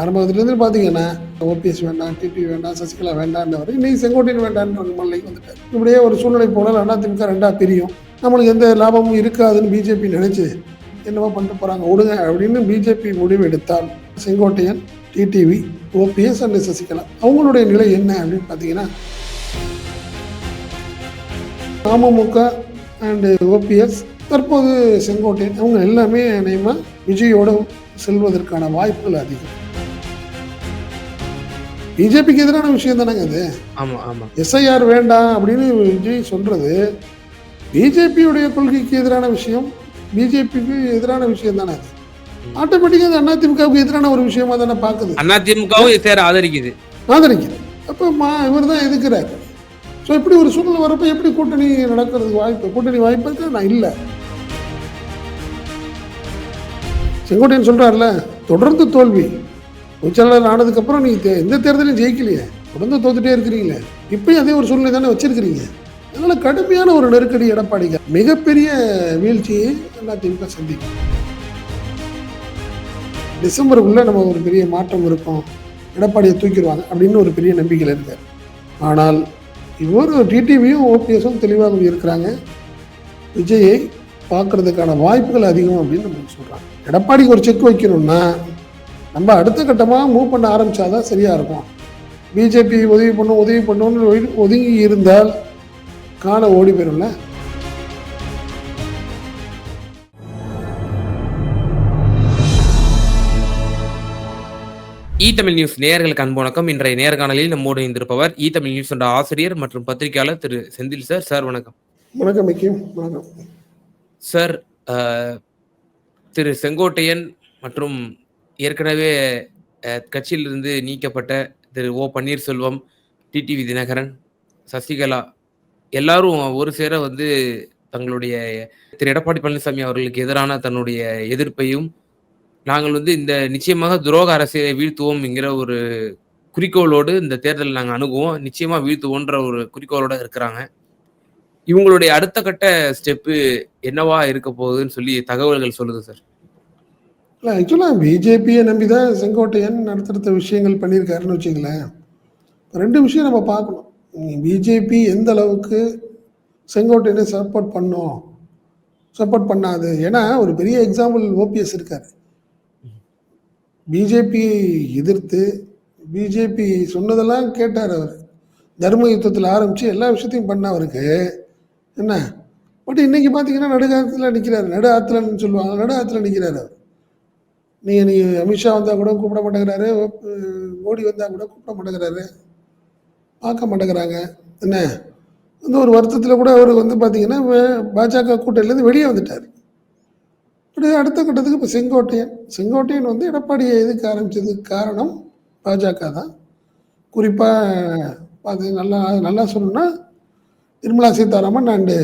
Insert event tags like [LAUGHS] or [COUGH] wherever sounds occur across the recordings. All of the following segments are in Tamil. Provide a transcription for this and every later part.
ஆரம்பத்துலேருந்து பார்த்தீங்கன்னா ஓபிஎஸ் வேண்டாம் டிடி வேண்டாம் சசிகலா வேண்டாம்ன்றவர் இன்னைக்கு செங்கோட்டையன் வேண்டாம்ன்ற மல்லைக்கு வந்துட்டார். இப்படியே ஒரு சூழ்நிலை போனால் அதிமுக ரெண்டாக பிரியும் நம்மளுக்கு எந்த லாபமும் இருக்காதுன்னு பிஜேபி நினைச்சு என்னவோ பண்ணிட்டு போகிறாங்க விடுங்க அப்படின்னு பிஜேபி முடிவு எடுத்தால் Sengottaiyan TTV OPS and Sasikala அவங்களுடைய நிலை என்ன அப்படின்னு பார்த்தீங்கன்னா அமமுக அண்டு ஓபிஎஸ் தற்போது செங்கோட்டையன் அவங்க எல்லாமே நியமா விஜயோடு செல்வதற்கான வாய்ப்புகள் அதிகம். பிஜேபிக்கு எதிரான விஷயம் தானேங்க அது ஆமா ஆமா. எஸ்ஐஆர் வேண்டாம் அப்படின்னு விஜய் சொல்றது பிஜேபியுடைய கொள்கைக்கு எதிரான விஷயம் பிஜேபிக்கு எதிரான விஷயம் தானே அது? ஆட்டோமேட்டிக்காக அது அதிமுகவுக்கு எதிரான ஒரு விஷயமா தானே பார்க்குது. அதிமுகவும் சேர ஆதரிக்குது. ஆதரிக்குது. அப்போ மா இவர் தான் எதுக்குறாரு? ஸோ இப்படி ஒரு சூழ்நிலை வரப்போ எப்படி கூட்டணி நடக்கிறதுக்கு வாய்ப்பு கூட்டணி வாய்ப்பு நான் இல்லை. செங்கோட்டையன் சொல்றாருல தொடர்ந்து தோல்வி. உச்சலாளர் ஆனதுக்கப்புறம் நீங்கள் தே- எந்த தேர்தலையும் ஜெயிக்கலையே. தொடர்ந்து தோத்துட்டே இருக்கிறீங்களே. இப்பயும் அதே ஒரு சூழ்நிலை தானே வச்சிருக்கிறீங்க. அதனால கடுமையான ஒரு நெருக்கடி எடப்பாடிக்கு மிகப்பெரிய வீழ்ச்சியை அதிமுக சந்திக்கும். டிசம்பருக்குள்ள நம்ம ஒரு பெரிய மாற்றம் இருக்கும். எடப்பாடியை தூக்கிடுவாங்க அப்படின்னு ஒரு பெரிய நம்பிக்கையில் இருக்கார் ஆனால் இவர் டிடிவியும் ஓபிஎஸும் தெளிவாக இருக்கிறாங்க. விஜயை பார்க்கறதுக்கான வாய்ப்புகள் அதிகம் அப்படின்னு நம்ம சொல்கிறாங்க எடப்பாடிக்கு ஒரு செக் வைக்கணும்னா நம்ம அடுத்த கட்டமாக மூவ் பண்ண ஆரம்பிச்சாதான் சரியாக இருக்கும். பிஜேபி உதவி பண்ணும் உதவி பண்ணும்னு ஒதுங்கி- இருந்தால் காலம் ஓடி போயிரும்ல? இ தமிழ் நியூஸ் நேயர்களுக்கு அன்பு வணக்கம். இன்றைய நேர்காணலில் நம்மோடு இணைந்திருப்பவர் இ தமிழ் நியூஸ் என்ற ஆசிரியர் மற்றும் பத்திரிகையாளர் திரு செந்தில் சார். சார் வணக்கம். வணக்கம் மிக்கியம் வணக்கம். சார் திரு செங்கோட்டையன் மற்றும் ஏற்கனவே கட்சியிலிருந்து நீக்கப்பட்ட திரு. ஓ. பன்னீர்செல்வம் டிடிவி தினகரன் சசிகலா எல்லாரும் ஒரு சேர வந்து தங்களுடைய திரு. எடப்பாடி பழனிசாமி அவர்களுக்கு எதிரான தன்னுடைய எதிர்ப்பையும் நாங்கள் வந்து இந்த நிச்சயமாக துரோக அரசியலை வீழ்த்துவோம் என்கிற ஒரு குறிக்கோளோடு இந்த தேர்தல் நாங்கள் அணுகுவோம். நிச்சயமாக வீழ்த்துவோன்ற ஒரு குறிக்கோளோட இருக்கிறாங்க. இவங்களுடைய அடுத்த கட்ட ஸ்டெப்பு என்னவா இருக்க போகுதுன்னு சொல்லி தகவல்கள் சொல்லுது சார். இல்லை ஆக்சுவலாக பிஜேபியை நம்பி தான் செங்கோட்டையன் அடுத்தடுத்த விஷயங்கள் பண்ணியிருக்காருன்னு வச்சுங்களேன் ரெண்டு விஷயம் நம்ம பார்க்கணும். பிஜேபி எந்த அளவுக்கு செங்கோட்டையனை சப்போர்ட் பண்ணோம்? சப்போர்ட் பண்ணாது. ஏன்னா ஒரு பெரிய எக்ஸாம்பிள் ஓபிஎஸ் இருக்கார். பிஜேபியை எதிர்த்து பிஜேபி சொன்னதெல்லாம் கேட்டார் அவர். தர்ம யுத்தத்தில் ஆரம்பித்து எல்லா விஷயத்தையும் பண்ண அவருக்கு. என்ன? பட் இன்னைக்கு பார்த்தீங்கன்னா நடுக்காலத்தில் நிற்கிறார் நடு ஆற்றுலன்னு சொல்லுவாங்க. நடு ஆற்றுல நிற்கிறாரு அவர். நீங்கள் நீ அமித்ஷா வந்தால் கூட கூப்பிட மாட்டேங்கிறாரு. மோடி வந்தால் கூட கூப்பிட மாட்டேங்கிறாரு. பார்க்க மாட்டேங்கிறாங்க. என்ன? இந்த ஒரு வருத்தத்தில் கூட அவர் வந்து பார்த்தீங்கன்னா பாஜக கூட்டணியிலேருந்து வெளியே வந்துட்டார். இப்படி அடுத்த கட்டத்துக்கு இப்போ செங்கோட்டையன். செங்கோட்டையன் வந்து எடப்பாடியை எதுக்கு ஆரம்பித்ததுக்கு காரணம் பாஜக தான். குறிப்பாக அது நல்லா நல்லா சொல்லணும்னா நிர்மலா சீதாராமன் அண்டு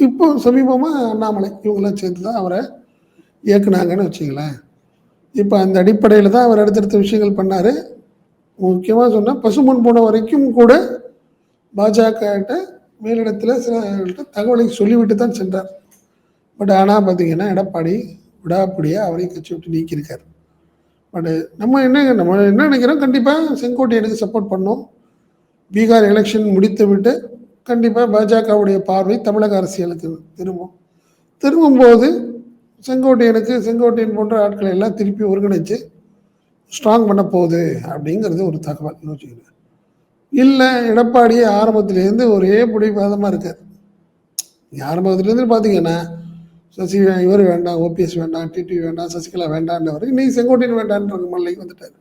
இப்போ சமீபமாக அண்ணாமலை இவங்களாம் சேர்ந்து தான் அவரை இயக்குனாங்கன்னு வச்சிங்களேன். இப்போ அந்த அடிப்படையில் தான் அவர் அடுத்தடுத்த விஷயங்கள் பண்ணார். முக்கியமாக சொன்னால் பசுமன் போன வரைக்கும் கூட பாஜகட்ட மேலிடத்தில் சில தகவலை சொல்லிவிட்டு தான் சென்றார். பட் ஆனால் பார்த்தீங்கன்னா எடப்பாடி விடாப்படியாக அவரையும் கட்சி விட்டு நீக்கியிருக்கார். பட் நம்ம என்ன நம்ம என்ன நினைக்கிறோம்? கண்டிப்பாக செங்கோட்டையனுக்கு சப்போர்ட் பண்ணோம். பீகார் எலெக்ஷன் முடித்து விட்டு கண்டிப்பாக பாஜகவுடைய பார்வை தமிழக அரசியலுக்கு திரும்பும். திரும்பும்போது செங்கோட்டையனுக்கு செங்கோட்டையன் போன்ற ஆட்களை எல்லாம் திருப்பி ஒருங்கிணைச்சு ஸ்ட்ராங் பண்ண போகுது அப்படிங்கிறது ஒரு தகவல். யோசிக்கிறேன் இல்லை எடப்பாடி ஆரம்பத்துலேருந்து ஒரே பிடிவாதமாக இருக்கார். ஆரம்பத்துலேருந்து ஆரம்பத்திலேருந்து பார்த்தீங்கன்னா சசி இவர் வேண்டாம் ஓபிஎஸ் வேண்டாம் டிடி வேண்டாம் சசிகலா வேண்டான்றவர் இன்னைக்கு செங்கோட்டையன் வேண்டான்ற மல்லைக்கு வந்துட்டார்.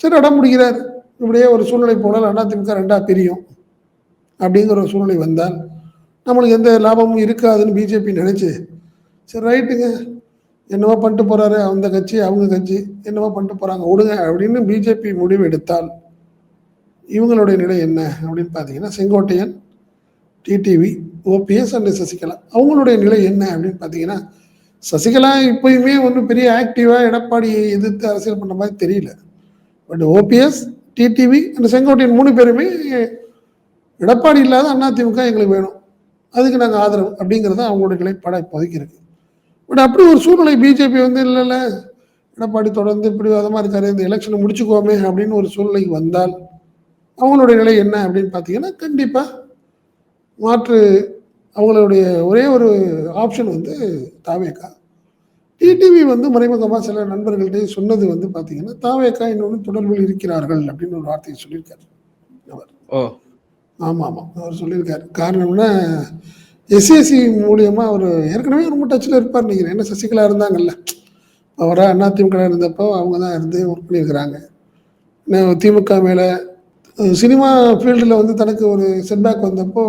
சரி இடம் பிடிக்கிறார். இப்படியே ஒரு சூழ்நிலை போனால் அதிமுக ரெண்டாக பிரியும் அப்படிங்கிற ஒரு சூழ்நிலை வந்தால் நம்மளுக்கு எந்த லாபமும் இருக்காதுன்னு பிஜேபி நினைச்சு சரி ரைட்டுங்க. என்னவோ பண்ணிட்டு போறாரு அந்த கட்சி அவங்க கட்சி. என்னவோ பண்ணிட்டு போறாங்க. விடுங்க அப்படின்னு பிஜேபி முடிவு எடுத்தால் இவங்களுடைய நிலை என்ன அப்படின்னு பார்த்தீங்கன்னா Sengottaiyan TTV OPS and Sasikala அவங்களுடைய நிலை என்ன அப்படின்னு பார்த்தீங்கன்னா சசிகலா இப்பயுமே ஒன்றும் பெரிய ஆக்டிவாக எடப்பாடியை எதிர்த்து அரசியல் பண்ண மாதிரி தெரியல. But OPS TTV and Sengottaiyan மூணு பேருமே எடப்பாடி இல்லாத அதிமுக எங்களுக்கு வேணும். அதுக்கு நாங்கள் ஆதரவு அப்படிங்கிறது தான் அவங்களோட நிலைப்பாடாக இப்போதைக்கு இருக்குது பட் அப்படி ஒரு சூழ்நிலை பிஜேபி வந்து இல்லை இல்லை. எடப்பாடி தொடர்ந்து பிடிவாதமாக இருக்காரு இந்த எலெக்ஷனை முடிச்சுக்கோமே அப்படின்னு ஒரு சூழ்நிலைக்கு வந்தால் அவங்களுடைய நிலை என்ன அப்படின்னு பார்த்தீங்கன்னா கண்டிப்பாக மாற்று அவங்களுடைய ஒரே ஒரு ஆப்ஷன் வந்து தாவேக்கா. டிடிவி வந்து மறைமுகமாக சில நண்பர்கள்ட்ட சொன்னது வந்து பார்த்தீங்கன்னா தாவேக்கா இன்னொன்று தொடர்பில் இருக்கிறார்கள் அப்படின்னு ஒரு வார்த்தையை சொல்லியிருக்காரு. அவர் ஓ. ஆமாம் ஆமாம். அவர் சொல்லியிருக்காரு. காரணம்னா எஸ்எஸ்சி மூலியமாக அவர் ஏற்கனவே ரொம்ப டச்சில் இருப்பார் நினைக்கிறேன். என்ன சசிகலா இருந்தாங்கல்ல. அவராக அண்ணா திமுக இருந்தப்போ அவங்க தான் இருந்து ஒர்க் பண்ணியிருக்கிறாங்க. திமுக மேலே சினிமா ஃபீல்டில் வந்து தனக்கு ஒரு செட்பேக் வந்தப்போ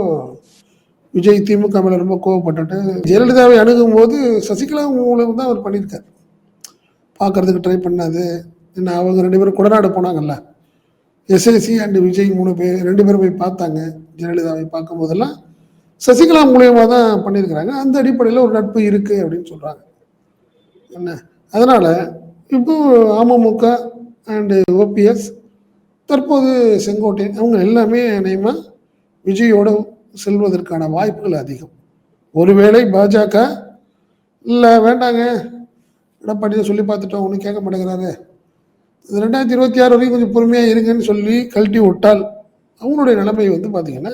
விஜய் திமுக மேலே ரொம்ப கோவப்பட்டுட்டு ஜெயலலிதாவை அணுகும் போது சசிகலா மூலம் தான் அவர் பண்ணியிருக்கார். பார்க்கறதுக்கு ட்ரை பண்ணாது. என்ன அவங்க ரெண்டு பேரும் குடநாடு போனாங்கல்ல. எஸ்எஸ்சி அண்டு விஜய் மூணு பேர் ரெண்டு பேரும் போய் பார்த்தாங்க. ஜெயலலிதாவை பார்க்கும் போதெல்லாம் சசிகலா மூலியமாக தான் பண்ணியிருக்கிறாங்க. அந்த அடிப்படையில் ஒரு நட்பு இருக்குது அப்படின்னு சொல்கிறாங்க என்ன? அதனால் இப்போ அமமுக அண்டு ஓபிஎஸ் தற்போது செங்கோட்டையன் அவங்க எல்லாமே நியமா விஜயோடு செல்வதற்கான வாய்ப்புகள் அதிகம். ஒருவேளை பாஜக இல்லை வேண்டாங்க. எடப்பாடியை சொல்லி பார்த்துட்டோம். ஒன்றும் கேட்க மாட்டேங்கிறாரு. இது ரெண்டாயிரத்தி இருபத்தி ஆறு வரைக்கும் கொஞ்சம் பொறுமையாக இருங்கன்னு சொல்லி கழட்டி விட்டால் அவங்களுடைய நிலைமை வந்து பார்த்திங்கன்னா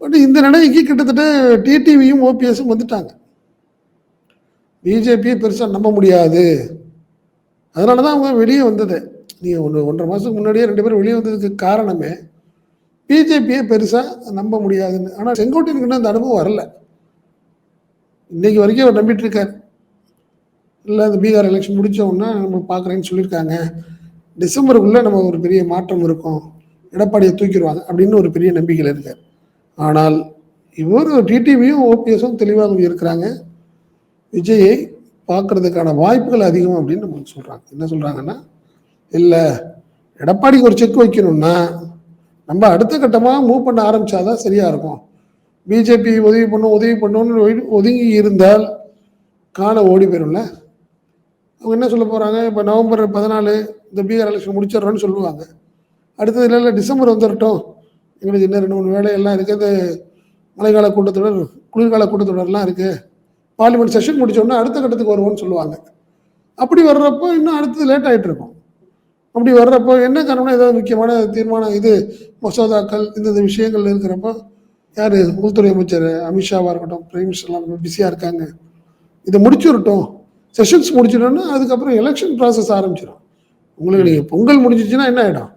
பட் இந்த நிலைக்கு கிட்டத்தட்ட டிடிவியும் ஓபிஎஸும் வந்துட்டாங்க. பிஜேபியை பெருசாக நம்ப முடியாது. அதனால தான் அவங்க வெளியே வந்தது. நீங்கள் ஒன்று ஒன்றரை மாதத்துக்கு முன்னாடியே ரெண்டு பேரும் வெளியே வந்ததுக்கு காரணமே பிஜேபியை பெருசாக நம்ப முடியாதுன்னு. ஆனால் செங்கோட்டையனுக்கு இன்னும் அந்த அனுபவம் வரல. இன்னைக்கு வரைக்கும் அவர் நம்பிட்டு இல்லை அந்த பீகார் எலெக்ஷன் முடிச்ச உடனே நம்ம பார்க்குறேன்னு சொல்லியிருக்காங்க. டிசம்பருக்குள்ளே நம்ம ஒரு பெரிய மாற்றம் இருக்கும். எடப்பாடியை தூக்கிடுவாங்க அப்படின்னு ஒரு பெரிய நம்பிக்கையில் இருக்கார். ஆனால் இவர் டிடிவியும் ஓபிஎஸும் தெளிவாக இருக்கிறாங்க. விஜயை பார்க்கறதுக்கான வாய்ப்புகள் அதிகம் அப்படின்னு நமக்கு சொல்கிறாங்க என்ன சொல்கிறாங்கன்னா இல்லை எடப்பாடிக்கு ஒரு செக் வைக்கணும்னா நம்ம அடுத்த கட்டமாக மூவ் பண்ண ஆரம்பிச்சாதான் சரியாக இருக்கும். பிஜேபி உதவி பண்ணும் உதவி பண்ணும்னு ஒதுங்கி இருந்தால் காலை ஓடி போயிடும்ல அவங்க என்ன சொல்ல போகிறாங்க இப்போ நவம்பர் பதினாலு இந்த பீகார் எலெக்ஷன் முடிச்சிடுறோன்னு சொல்லுவாங்க. அடுத்தது இல்லை இல்லை டிசம்பர் வந்துடட்டும் எங்களுக்கு இன்னும் ரெண்டு மூணு வேலையெல்லாம் இருக்குது இந்த மழைக்கால கூட்டத்தொடர் குளிர்கால கூட்டத்தொடர்லாம் இருக்குது பார்லிமெண்ட் செஷன் முடித்தோடனே அடுத்த கட்டத்துக்கு வருவோம்னு சொல்லுவாங்க. அப்படி வர்றப்போ இன்னும் அடுத்தது லேட் ஆகிட்டு இருக்கும். அப்படி வர்றப்போ என்ன காரணம்னா ஏதாவது முக்கியமான தீர்மானம் இது மசோதாக்கள் இந்த விஷயங்கள் இருக்கிறப்போ யார்? உள்துறை அமைச்சர் அமித்ஷாவாக இருக்கட்டும் பிரைம் மினிஸ்டர்லாம் ரொம்ப பிஸியாக இருக்காங்க. இதை முடிச்சுடட்டும் செஷன்ஸ் முடிச்சிட்டோன்னா அதுக்கப்புறம் எலெக்ஷன் ப்ராசஸ் ஆரம்பிச்சிடும் உங்களுக்கு நீங்கள் பொங்கல் முடிஞ்சிச்சுன்னா என்ன ஆகிடும்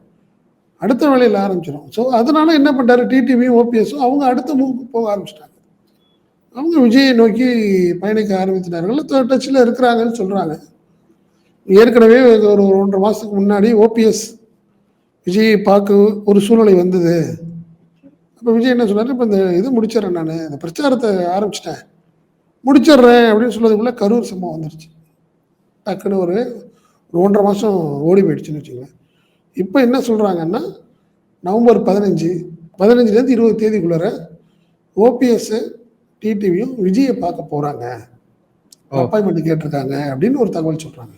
அடுத்த வேலையில் ஆரம்பிச்சிடும் ஸோ அதனால என்ன பண்ணுறாரு டிடிவியும் ஓபிஎஸும் அவங்க அடுத்த மூவுக்கு போக ஆரம்பிச்சிட்டாங்க. அவங்க விஜயை நோக்கி பயணிக்க ஆரம்பித்தினார்கள் டச்சில் இருக்கிறாங்கன்னு சொல்கிறாங்க ஏற்கனவே ஒரு ஒன்றரை மாதத்துக்கு முன்னாடி ஓபிஎஸ் விஜயை பார்க்க ஒரு சூழ்நிலை வந்தது. அப்போ விஜய் என்ன சொன்னார்? இப்போ இந்த இது முடிச்சிடுறேன் நான். இந்த பிரச்சாரத்தை ஆரம்பிச்சிட்டேன். முடிச்சிடுறேன் அப்படின்னு சொன்னதுக்குள்ளே கரூர் சம்பவம் வந்துருச்சு. டக்குன்னு ஒரு ஒன்றரை மாதம் ஓடி போயிடுச்சுன்னு வச்சுக்கோங்க இப்போ என்ன சொல்கிறாங்கன்னா நவம்பர் பதினஞ்சு பதினஞ்சுலேருந்து இருபது தேதிக்குள்ளார ஓபிஎஸ் டிடிவியும் விஜயை பார்க்க போகிறாங்க. அப்பாயின்மெண்ட் கேட்டிருக்காங்க அப்படின்னு ஒரு தகவல் சொல்கிறாங்க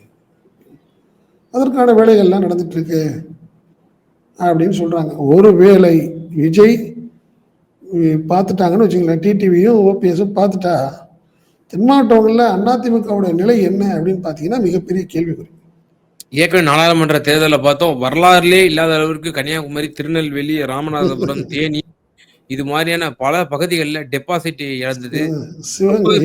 அதற்கான வேலைகள்லாம் நடந்துட்டு இருக்கு அப்படின்னு சொல்கிறாங்க ஒருவேளை விஜய் உம், பார்த்துட்டாங்கன்னு வச்சுங்களேன் டிடிவியும் ஓபிஎஸும் பார்த்துட்டா தென் மாவட்டங்களில் அதிமுகவுடைய நிலை என்ன அப்படின்னு பார்த்தீங்கன்னா மிகப்பெரிய கேள்விக்குறி. ஏற்கனவே நாடாளுமன்ற தேர்தலில் பார்த்தோம். வரலாறுலே இல்லாத அளவிற்கு கன்னியாகுமரி திருநெல்வேலி ராமநாதபுரம் [LAUGHS] தேனி இது மாதிரியான பல பகுதிகளில் டெபாசிட் இழந்தது.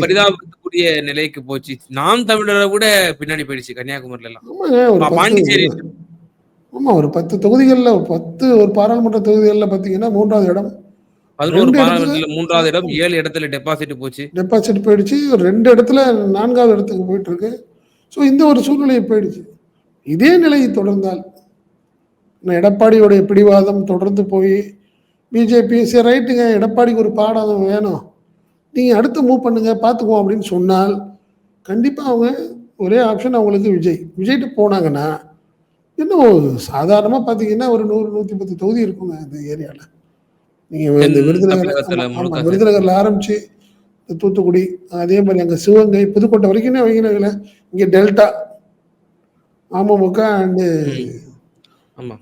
பரிதாபத்துக்குரிய நிலைக்கு போச்சு. நாம் தமிழரை கூட பின்னாடி போயிடுச்சு கன்னியாகுமரியில எல்லாம் பாண்டிச்சேரி ஆமா ஒரு பத்து தொகுதிகளில் பத்து ஒரு பாராளுமன்ற தொகுதிகளில் பார்த்தீங்கன்னா மூன்றாவது இடம். பதினோரு பாராளுமன்றத்தில் மூன்றாவது இடம் ஏழு இடத்துல டெபாசிட் போச்சு. டெபாசிட் போயிடுச்சு. ஒரு ரெண்டு இடத்துல நான்காவது இடத்துக்கு போயிட்டு இருக்கு ஸோ இந்த ஒரு சூழ்நிலை போயிடுச்சு. இதே நிலை தொடர்ந்தால் எடப்பாடியோடைய பிடிவாதம் தொடர்ந்து போய் பிஜேபி சரி ரைட்டுங்க எடப்பாடிக்கு ஒரு பாடம் வேணும். நீங்கள் அடுத்து மூவ் பண்ணுங்க பார்த்துக்குவோம் அப்படின்னு சொன்னால் கண்டிப்பாக அவங்க ஒரே ஆப்ஷன் அவங்களுக்கு விஜய். விஜய்கிட்ட போனாங்கன்னா இன்னும் சாதாரணமாக பார்த்தீங்கன்னா ஒரு நூறு நூற்றி பத்து தொகுதி இருக்குங்க இந்த ஏரியாவில் நீங்கள் இந்த விருதுநகர் விருதுநகர்ல ஆரம்பிச்சு இந்த தூத்துக்குடி அதே மாதிரி அங்கே சிவகங்கை புதுக்கோட்டை வரைக்குமே வைக்கிறீங்களே இங்கே டெல்டா அமமுக அண்டு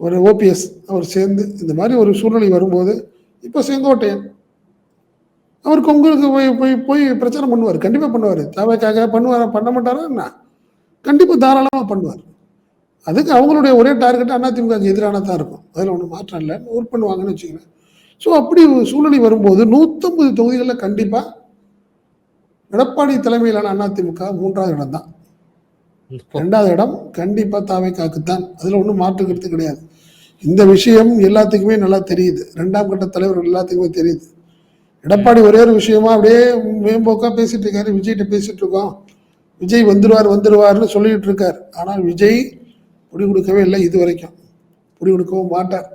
ஒரு ஓபிஎஸ் அவர் சேர்ந்து இந்த மாதிரி ஒரு சூழ்நிலை வரும்போது இப்போ செங்கோட்டையன் அவர் கொங்குக்கு போய் போய் போய் பிரச்சாரம் பண்ணுவார். கண்டிப்பாக பண்ணுவார். தேவைக்காக பண்ணுவாரா பண்ண மாட்டாரா என்ன? கண்டிப்பாக தாராளமாக பண்ணுவார். அதுக்கு அவங்களுடைய ஒரே டார்கெட் அதிமுகவுக்கு எதிரானதான் இருக்கும். அதில் ஒன்றும் மாற்றம் இல்லை. ஒர்க் பண்ணுவாங்கன்னு வச்சுக்கிறேன் ஸோ அப்படி ஒரு சூழ்நிலை வரும்போது நூற்றம்பது தொகுதிகளில் கண்டிப்பாக எடப்பாடி தலைமையிலான அதிமுக மூன்றாவது இடம் தான். ரெண்டாவது இடம் கண்டிப்பாக தாவைக்காக்குத்தான். அதில் ஒன்றும் மாற்று கிடையாது. இந்த விஷயம் எல்லாத்துக்குமே நல்லா தெரியுது. ரெண்டாம் கட்ட தலைவர்கள் எல்லாத்துக்குமே தெரியுது. எடப்பாடி ஒரே ஒரு விஷயமா அப்படியே மேம்போக்கா பேசிட்டு இருக்காரு. விஜய்கிட்ட பேசிட்டு இருக்கோம். விஜய் வந்துருவார் வந்துருவார்னு சொல்லிட்டு இருக்கார். ஆனால் விஜய் புடி கொடுக்கவே இல்லை இது வரைக்கும் புடி கொடுக்கவும் மாட்டார்.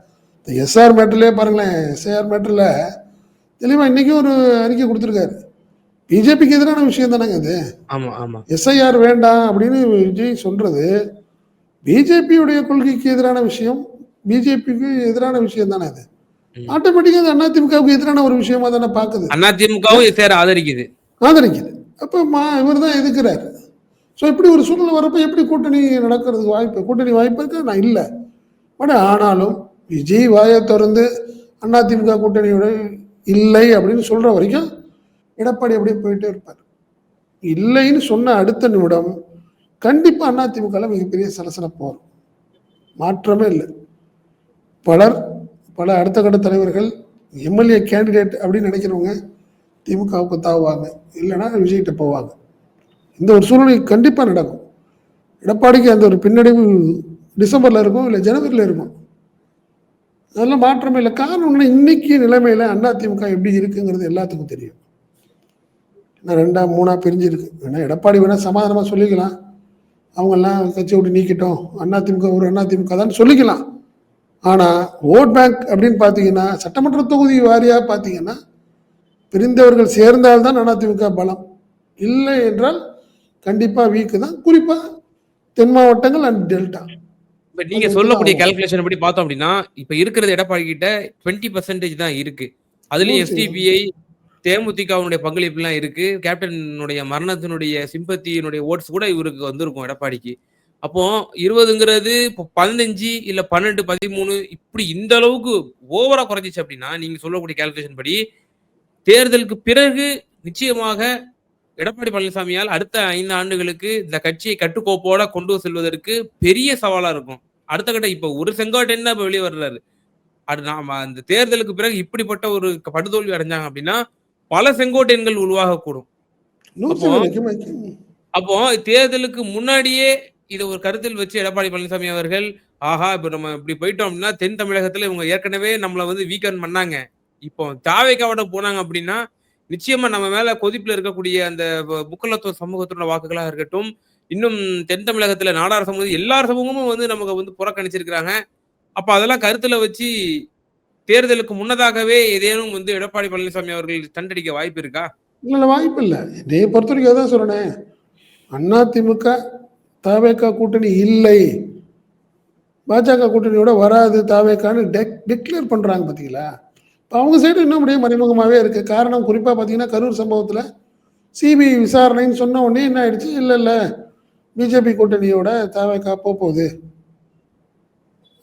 இந்த எஸ்ஆர் மேட்டர்லேயே பாருங்களேன். எஸ்ஐஆர் மேட்டரில் தெளிவாக இன்றைக்கும் ஒரு அறிக்கை கொடுத்துருக்காரு. பிஜேபிக்கு எதிரான விஷயம் தானேங்க அது ஆமா ஆமா. எஸ்ஐஆர் வேண்டாம் அப்படின்னு விஜய் சொல்றது பிஜேபியுடைய கொள்கைக்கு எதிரான விஷயம் பிஜேபிக்கு எதிரான விஷயம் தானே அது? ம். ஆட்டோமேட்டிக்காக அது அதிமுகவுக்கு எதிரான ஒரு விஷயமா தானே பார்க்குது. அதிமுகவும் எஸ்ஆர் ஆதரிக்குது? ஆதரிக்குது. அப்போ மா இவர் தான் எதுக்குறாரு? ஸோ இப்படி ஒரு சூழ்நிலை வரப்போ எப்படி கூட்டணி நடக்கிறதுக்கு வாய்ப்பு கூட்டணி வாய்ப்பு இருக்கா? நான் இல்லை. பட் ஆனாலும் விஜய் வாயை திறந்து அதிமுக கூட்டணியோட இல்லை அப்படின்னு சொல்ற வரைக்கும் எடப்பாடி அப்படியே போயிட்டே இருப்பார். இல்லைன்னு சொன்ன அடுத்த நிமிடம் கண்டிப்பாக அதிமுக மிகப்பெரிய சலசலப்பு வரும். மாற்றமே இல்லை. பலர் பல அடுத்த கட்ட தலைவர்கள் எம்எல்ஏ கேண்டிடேட் அப்படின்னு நினைக்கிறவங்க திமுகவுக்கு தாவாங்க இல்லைன்னா விஜய்கிட்ட போவாங்க. இந்த ஒரு சூழ்நிலை கண்டிப்பாக நடக்கும். எடப்பாடிக்கு அந்த ஒரு பின்னடைவு டிசம்பரில் இருக்கும் இல்லை ஜனவரியில் இருக்கும். அதெல்லாம் மாற்றமே இல்லை. காரணம் இன்னைக்கு நிலைமையில் அதிமுக எப்படி இருக்குங்கிறது எல்லாத்துக்கும் தெரியும். ஏன்னா ரெண்டா மூணா பிரிஞ்சிருக்கு. வேணா எடப்பாடி வேணா சமாதானமாக சொல்லிக்கலாம். அவங்கெல்லாம் கட்சி விட்டு நீக்கிட்டோம். அதிமுக ஒரு அதிமுக தான் சொல்லிக்கலாம். ஆனால் ஓட் பேங்க் அப்படின்னு பார்த்தீங்கன்னா சட்டமன்ற தொகுதி வாரியாக பார்த்தீங்கன்னா பிரிந்தவர்கள் சேர்ந்தால்தான் அதிமுக பலம். இல்லை என்றால் கண்டிப்பாக வீக்கு தான். குறிப்பாக தென் மாவட்டங்கள் அண்ட் டெல்டா. இப்ப நீங்க சொல்லக்கூடிய கால்குலேஷன் படி பார்த்தோம் அப்படின்னா இப்ப இருக்கிறது எடப்பாடி கிட்ட டுவெண்ட்டி பர்சன்டேஜ் தான் இருக்கு. அதுலயும். எஸ்டிபிஐ தேமுதிகவுடைய பங்களிப்புலாம் இருக்கு. கேப்டனுடைய மரணத்தினுடைய சிம்பத்தியினுடைய ஓட்ஸ் கூட இவருக்கு வந்திருக்கும் எடப்பாடிக்கு. அப்போ இருபதுங்கிறது இப்போ பதினஞ்சு இல்ல பன்னெண்டு பதிமூணு இப்படி இந்த அளவுக்கு ஓவரா குறைஞ்சிச்சு அப்படின்னா நீங்க சொல்லக்கூடிய கால்குலேஷன் படி தேர்தலுக்கு பிறகு நிச்சயமாக எடப்பாடி பழனிசாமியால் அடுத்த ஐந்து ஆண்டுகளுக்கு இந்த கட்சியை கட்டுக்கோப்போட கொண்டு செல்வதற்கு பெரிய சவாலா இருக்கும். அடுத்த கட்ட இப்ப ஒரு செங்கோட்டைன்னு தான் இப்ப வெளியே வர்றாரு? அது நாம அந்த தேர்தலுக்கு பிறகு இப்படிப்பட்ட ஒரு படுதோல்வி அடைஞ்சாங்க அப்படின்னா பல செங்கோட்டையன்கள் உருவாகக்கூடும். அப்போ- தேர்தலுக்கு முன்னாடியே இதை ஒரு கருத்தில் வச்சு எடப்பாடி பழனிசாமி அவர்கள் ஆஹா இப்ப நம்ம இப்படி போயிட்டோம் அப்படின்னா தென் தமிழகத்துல இவங்க ஏற்கனவே நம்மள வந்து வீக்கன் பண்ணாங்க. இப்போ தாவேக்காவோட போனாங்க அப்படின்னா நிச்சயமா நம்ம மேல கொதிப்புல இருக்கக்கூடிய அந்த வ- முக்கலத்துவ சமூகத்தோட வாக்குகளா இருக்கட்டும் இன்னும் தென் தமிழகத்துல நாடார் சமூகம் எல்லார் சமூகமும் வந்து நமக்கு வந்து புறக்கணிச்சிருக்கிறாங்க. அப்ப அதெல்லாம் கருத்துல வச்சு தேர்தலுக்கு முன்னதாகவே ஏதேனும் வந்து எடப்பாடி பழனிசாமி அவர்கள் தண்டடிக்க வாய்ப்பு இருக்கா இல்ல இல்ல, வாய்ப்பு இல்லை என்னைய பொறுத்த வரைக்கும் அதான் சொல்றேன். அதிமுக தாவேக்கா கூட்டணி இல்லை. பாஜக கூட்டணியோட வராது தாவேக்கான்னு டிக்ளேர் பண்றாங்க பாத்தீங்களா? இப்ப அவங்க சைடு இன்னும் அப்படியே மறைமுகமாவே இருக்கு. காரணம் குறிப்பா பாத்தீங்கன்னா கரூர் சம்பவத்துல சிபிஐ விசாரணைன்னு சொன்ன உடனே என்ன ஆயிடுச்சு? இல்ல இல்ல. பிஜேபி கூட்டணியோட தாவேக்கா போக போகுது.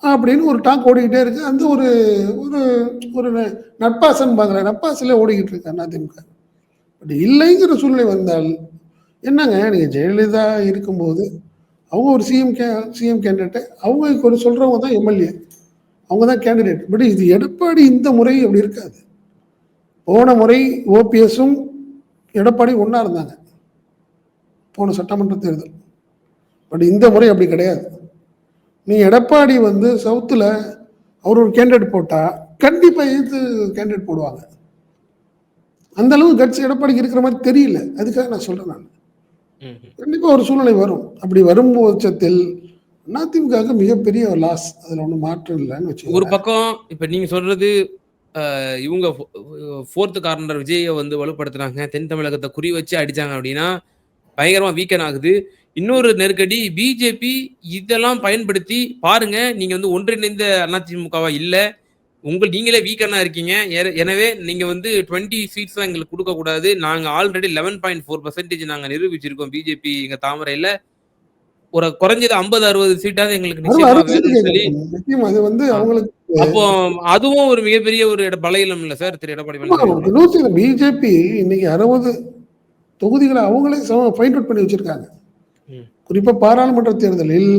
அப்படின்னு ஒரு டாக் ஓடிக்கிட்டே இருக்கு. அந்த ஒரு ஒரு ஒரு நட்பாசன் பாங்களே நட்பாசிலே ஓடிக்கிட்டு இருக்கு அதிமுக பட் இல்லைங்கிற சூழ்நிலை வந்தால் என்னங்க நீங்கள் ஜெயலலிதா இருக்கும்போது அவங்க ஒரு சிஎம் கே சிஎம் கேண்டிடேட் அவங்க ஒரு சொல்கிறவங்க தான் எம்எல்ஏ அவங்க தான் கேண்டிடேட் பட் இது எடப்பாடி இந்த முறை அப்படி இருக்காது. போன முறை ஓபிஎஸும் எடப்பாடி ஒன்றா இருந்தாங்க. போன சட்டமன்ற தேர்தல். பட் இந்த முறை அப்படி கிடையாது. நீ எடப்பாடி வந்து சவுத்தில் அவர் ஒரு கேண்டிடேட் போட்டால் கண்டிப்பாக எதிர்த்து கேண்டிடேட் போடுவாங்க. அந்த அளவு கட்சி எடப்பாடிக்கு இருக்கிற மாதிரி தெரியல. அதுக்காக நான் சொல்றேன் நான். கண்டிப்பா ஒரு சூழ்நிலை வரும். அப்படி வரும் பட்சத்தில் அதிமுக மிகப்பெரிய ஒரு லாஸ் அதுல ஒண்ணும் மாற்றம் இல்லைன்னு ஒரு வச்சுக்கோங்க பக்கம் இப்ப நீங்க சொல்றது அஹ், இவங்க ஃபோர்த் கார்னர் விஜயை வந்து வலுப்படுத்துறாங்க தென் தமிழகத்தை குறி வச்சு அடிச்சாங்க அப்படின்னா பயங்கரமா வீக்கன் ஆகுது. இன்னொரு நெருக்கடி பிஜேபி இதெல்லாம் பயன்படுத்தி பாருங்க நீங்க வந்து ஒன்றிணைந்த அதிமுகவா இல்ல. உங்கள் நீங்களே வீக்கனா இருக்கீங்க. எனவே நீங்க வந்து டுவெண்ட்டி சீட்ஸ் தான் எங்களுக்கு கொடுக்க கூடாது. நாங்க already eleven point four percentage நாங்க நிரூபிச்சிருக்கோம் பிஜேபி எங்க தாமரையில. ஒரு குறைஞ்சது ஐம்பது அறுபது சீட்டாவது எங்களுக்கு அது வந்து. அவங்களுக்கு அப்போ அதுவும் ஒரு மிகப்பெரிய ஒரு பலகீனம் இல்ல சார் திரு எடப்பாடி பிஜேபி இன்னைக்கு அறுபது தொகுதிகளை அவங்களே ஃபைண்ட் அவுட் பண்ணி வச்சிருக்காங்க. ம். குறிப்பா பாராளுமன்ற தேர்தலில்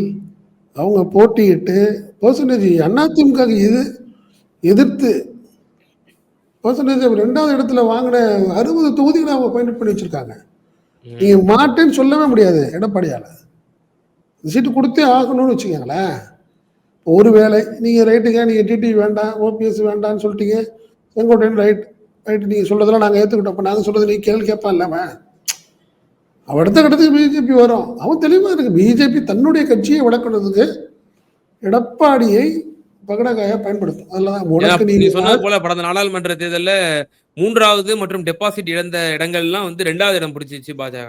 அவங்க போட்டியிட்டு பெர்சன்டேஜ் அதிமுக எது எதிர்த்து பெர்சன்டேஜ் ரெண்டாவது இடத்துல வாங்கின அறுபது தொகுதிகளை அவங்க பயன்படுத்தி பண்ணி வச்சிருக்காங்க. நீங்க மாட்டேன்னு சொல்லவே முடியாது எடப்பாடியால. சீட்டு கொடுத்தே ஆகணும்னு வச்சுக்கோங்களேன். ஒருவேளை நீங்க ரைட்டுங்க நீங்க டிடி வேண்டாம் ஓபிஎஸ் வேண்டாம்னு சொல்லிட்டீங்க செங்கோட்டையன் ரைட் ரைட் நீங்க சொல்றதெல்லாம் நாங்க ஏத்துக்கிட்டோம். அப்ப நாங்க சொல்றது நீ கேள்வி கேட்பான் இல்லாம அவன் அடுத்த கட்டத்துக்கு பிஜேபி வரும். அவன் தெளிவா இருக்கு. பிஜேபி தன்னுடைய கட்சியை விளக்குறதுக்கு எடப்பாடியை பகடகாயா பயன்படுத்தும். அதெல்லாம் உனக்கு நீ சொன்னது போல கடந்த நாடாளுமன்ற தேர்தல்ல மூன்றாவது மற்றும் டெபாசிட் இழந்த இடங்கள்லாம் வந்து ரெண்டாவது இடம் பிடிச்சிச்சு பாஜக.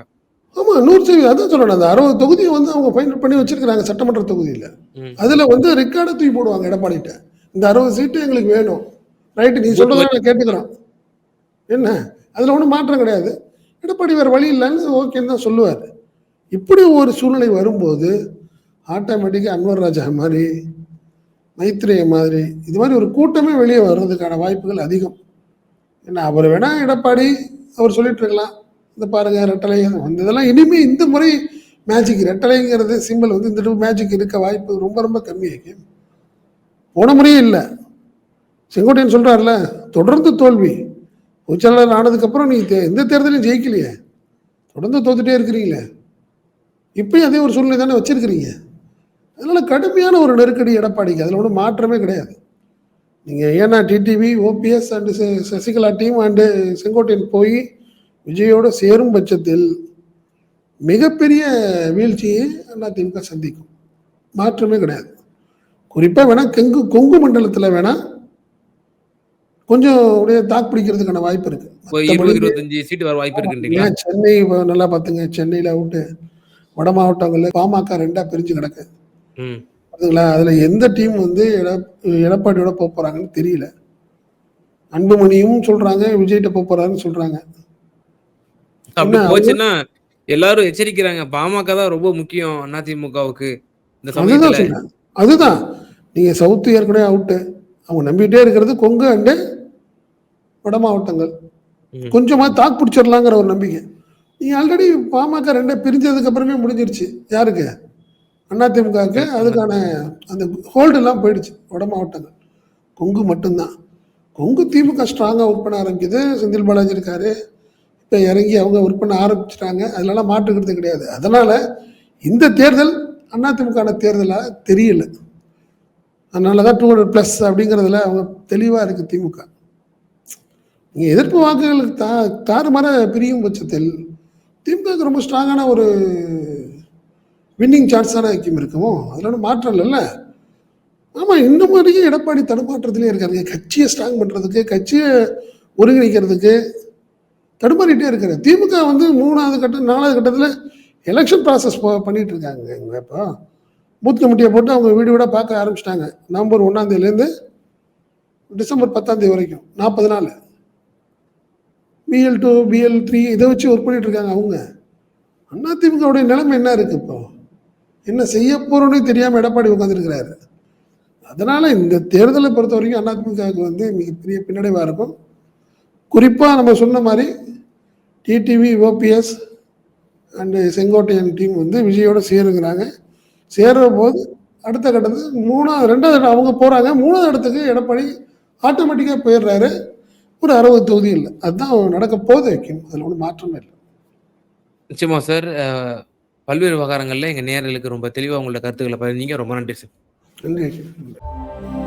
ஆமா நூறு சதவீதம். அதான் சொல்றேன். அந்த அறுபது தொகுதியை வந்து அவங்க ஃபைனல் பண்ணி வச்சிருக்காங்க சட்டமன்ற தொகுதியில. அதுல வந்து ரெக்கார்டை தூக்கி போடுவாங்க எடப்பாடிட்ட இந்த அறுபது சீட்டு எங்களுக்கு வேணும். ரைட்டு நீ சொல்றதை நான் கேட்டுக்கிறோம். என்ன? அதுல ஒன்றும் மாற்றம் கிடையாது. எடப்பாடி வேறு வழி இல்லைன்னு ஓகேன்னு தான் சொல்லுவார். இப்படி ஒரு சூழ்நிலை வரும்போது ஆட்டோமேட்டிக்காக அன்வர் ராஜா மாதிரி மைத்ரேய மாதிரி இது மாதிரி ஒரு கூட்டமே வெளியே வர்றதுக்கான வாய்ப்புகள் அதிகம். ஏன்னா அவர் வேணா எடப்பாடி அவர் சொல்லிட்டு இருக்கலாம். இந்த பாருங்க ரெட்டலை அந்த இதெல்லாம் இனிமே இந்த முறை மேஜிக் ரெட்டலைங்கிறது சிம்பிள் வந்து இந்த மேஜிக் இருக்க வாய்ப்பு ரொம்ப ரொம்ப கம்மியாகி போன முறையே இல்லை. செங்கோட்டையன் சொல்றாருல தொடர்ந்து தோல்வி. பொதுச்செயலாளர் ஆனதுக்கப்புறம் நீங்கள் தே- எந்த தேர்தலையும் ஜெயிக்கலையே. தொடர்ந்து தோத்துட்டே இருக்கிறீங்களே. இப்பயும் அதே ஒரு சூழ்நிலை தானே வச்சுருக்கிறீங்க. அதனால் கடுமையான ஒரு நெருக்கடி எடப்பாடிக்கு. அதில் ஒன்றும் மாற்றமே கிடையாது. நீங்கள் ஏன்னா TTV OPS and Sasikala team and Sengottaiyan போய் விஜயோடு சேரும் பட்சத்தில் மிகப்பெரிய வீழ்ச்சியை அதிமுக சந்திக்கும். மாற்றமே கிடையாது. குறிப்பாக வேணால் கெங்கு கொங்கு மண்டலத்தில் வேணால் கொஞ்சம் உடைய தாக்கு பிடிக்கிறதுக்கான வாய்ப்பு இருக்கு. சீட்டு வர வாய்ப்பு ஏன் சென்னை நல்லா பார்த்துங்க. சென்னையில் விட்டு வட மாவட்டங்களில் பாமக ரெண்டா பிரிஞ்சு கிடக்கு. ம். அதுங்களா அதில் எந்த டீம் வந்து எட எடப்பாடியோட போக போகிறாங்கன்னு தெரியல. அன்புமணியும் சொல்கிறாங்க விஜய்கிட்ட போக அப்படி என்ன, போச்சுன்னா எல்லாரும் எச்சரிக்கிறாங்க. பாமக தான் ரொம்ப முக்கியம் அதிமுகவுக்கு இந்த அதுதான் நீங்கள் சவுத்து ஏற்கனவே அவுட்டு அவங்க நம்பிக்கிட்டே இருக்கிறது கொங்கு அண்டு வட மாவட்டங்கள். ம். கொஞ்சமா தாக்கு பிடிச்சிடலாங்கிற ஒரு நம்பிக்கை. நீங்க ஆல்ரெடி பாமக ரெண்டே பிரிஞ்சதுக்கு அப்புறமே முடிஞ்சிருச்சு. யாருக்கு? அதிமுகவுக்கு அதுக்கான அந்த ஹோல்டு எல்லாம் போயிடுச்சு வட மாவட்டங்கள். கொங்கு மட்டும்தான். கொங்கு திமுக ஸ்ட்ராங்காக ஒர்க் பண்ண ஆரம்பிக்குது. செந்தில் பாலாஜி இருக்காரு. இப்போ இறங்கி அவங்க ஒர்க் பண்ண ஆரம்பிச்சிட்டாங்க. அதனால மாற்றுக்கிறது கிடையாது. அதனால இந்த தேர்தல் அதிமுக தேர்தலாக தெரியல. அதனால தான் டூ ஹண்ட்ரட் ப்ளஸ் அப்படிங்கிறதுல அவங்க தெளிவாக இருக்குது திமுக. நீங்கள் எதிர்ப்பு வாக்குகளுக்கு தா தாறுமாற பிரியும் பட்சத்தில் திமுக ரொம்ப ஸ்ட்ராங்கான ஒரு வின்னிங் சான்ஸான ஐக்கியம் இருக்குமோ? அதில் ஒன்றும் மாற்றம் இல்லைல்ல. ஆமாம் இன்னும் வரைக்கும் எடப்பாடி தடுமாற்றத்திலே இருக்காருங்க கட்சியை ஸ்ட்ராங் பண்ணுறதுக்கு கட்சியை ஒருங்கிணைக்கிறதுக்கு தடுமாறிட்டே இருக்காரு. திமுக வந்து மூணாவது கட்டம் நாலாவது கட்டத்தில் எலெக்ஷன் ப்ராசஸ் பண்ணிட்டு இருக்காங்க. இங்க இப்போ பூத் கமிட்டியை போட்டு அவங்க வீடு வீடாக பார்க்க ஆரம்பிச்சிட்டாங்க. நவம்பர் ஒன்றாந்தேதியிலேருந்து டிசம்பர் பத்தாம் தேதி வரைக்கும் நாற்பது நாள். பிஎல் டூ பிஎல் த்ரீ இதை வச்சு ஒர்க் பண்ணிட்டு இருக்காங்க அவங்க. அதிமுகவுடைய நிலைமை என்ன இருக்கு இப்போ? என்ன செய்ய போறோன்னு தெரியாமல் எடப்பாடி உட்காந்துருக்கிறாரு அதனால இந்த தேர்தலை பொறுத்த வரைக்கும் அதிமுகவுக்கு வந்து மிகப்பெரிய பின்னடைவாக இருக்கும். குறிப்பாக நம்ம சொன்ன மாதிரி TTV OPS and Sengottaiyan team வந்து விஜயோட சேருங்கிறாங்க சேருற போது அடுத்த கட்டத்துக்கு மூணாவது ரெண்டாவது இடம் அவங்க போகிறாங்க மூணாவது இடத்துக்கு எடப்பாடி ஆட்டோமேட்டிக்காக போயிடுறாரு. ஒரு அறுபது தொகுதி இல்லை. அதுதான் நடக்க போகுது வைக்கும் அதில் ஒன்றும் மாற்றமே இல்லை. நிச்சயமா சார் பல்வேறு விவகாரங்கள்ல எங்க நேயர்களுக்கு ரொம்ப தெளிவா உங்களோட கருத்துக்களை பகிர்ந்தீங்க. ரொம்ப நன்றி சார் நன்றி